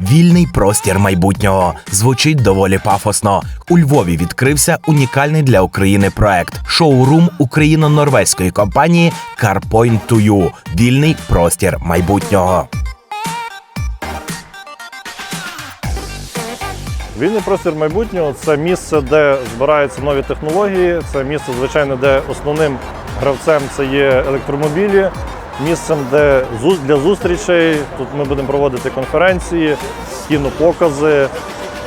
Вільний простір майбутнього звучить доволі пафосно. У Львові відкрився унікальний для України проект шоурум україно-норвезької компанії CarPoint to You – Вільний простір майбутнього. Вільний простір майбутнього це місце, де збираються нові технології. Це місце, звичайно, де основним гравцем це є електромобілі. Місцем, де для зустрічей. Тут ми будемо проводити конференції, кінопокази,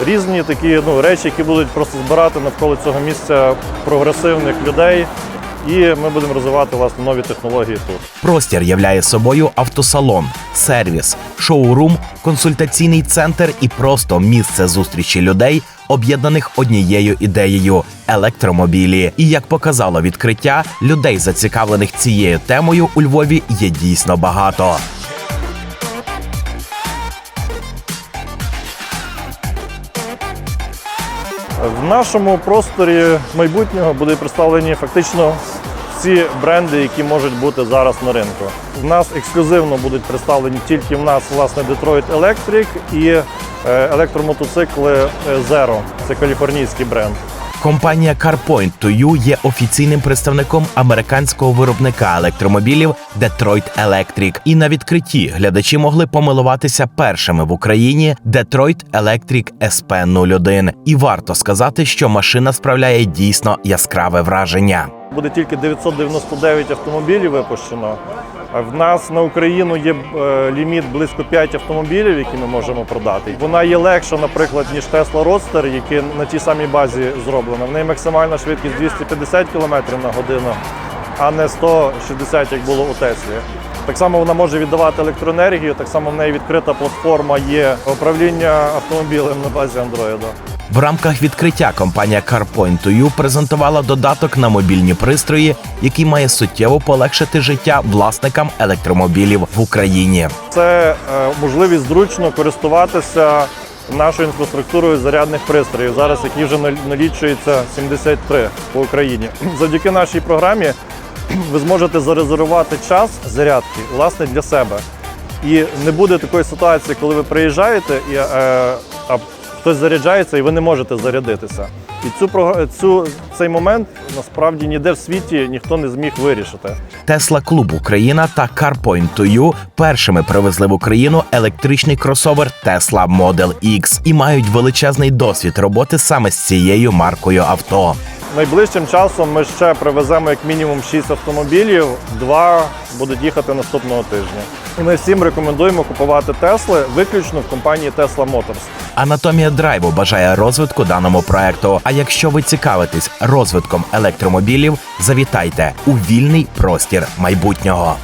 різні такі ну, речі, які будуть просто збирати навколо цього місця прогресивних людей. І ми будемо розвивати власне нові технології тут. Простір являє собою автосалон, сервіс, шоурум, консультаційний центр і просто місце зустрічі людей, об'єднаних однією ідеєю електромобілі. І як показало відкриття, людей, зацікавлених цією темою у Львові, є дійсно багато. В нашому просторі майбутнього будуть представлені фактично всі бренди, які можуть бути зараз на ринку. В нас ексклюзивно будуть представлені тільки в нас власне Detroit Electric і е, електромотоцикли е, Zero. Це каліфорнійський бренд. Компанія CarPoint to You є офіційним представником американського виробника електромобілів Detroit Electric. І на відкритті глядачі могли помилуватися першими в Україні Detroit Electric SP01. І варто сказати, що машина справляє дійсно яскраве враження. Буде тільки 999 автомобілів випущено. В нас на Україну є е, ліміт близько 5 автомобілів, які ми можемо продати. Вона є легша, наприклад, ніж Tesla Roadster, які на тій самій базі зроблена. В неї максимальна швидкість 250 км на годину, а не 160, як було у Теслі. Так само вона може віддавати електроенергію, так само в неї відкрита платформа є управління автомобілем на базі Android. В рамках відкриття компанія CarPoint to презентувала додаток на мобільні пристрої, який має суттєво полегшити життя власникам електромобілів в Україні. Це е, можливість зручно користуватися нашою інфраструктурою зарядних пристроїв, зараз які вже нал- налічується 73 по Україні. Завдяки нашій програмі ви зможете зарезервувати час зарядки власне для себе. І не буде такої ситуації, коли ви приїжджаєте і е, а хтось заряджається і ви не можете зарядитися. І цю цю цей момент насправді ніде в світі ніхто не зміг вирішити. Тесла Клуб Україна та CarPoint першими привезли в Україну електричний кросовер Tesla Model X і мають величезний досвід роботи саме з цією маркою авто. Найближчим часом ми ще привеземо як мінімум 6 автомобілів, два будуть їхати наступного тижня. І ми всім рекомендуємо купувати Тесли виключно в компанії Tesla Motors. Анатомія драйву бажає розвитку даному проекту. А якщо ви цікавитесь розвитком електромобілів, завітайте у вільний простір майбутнього.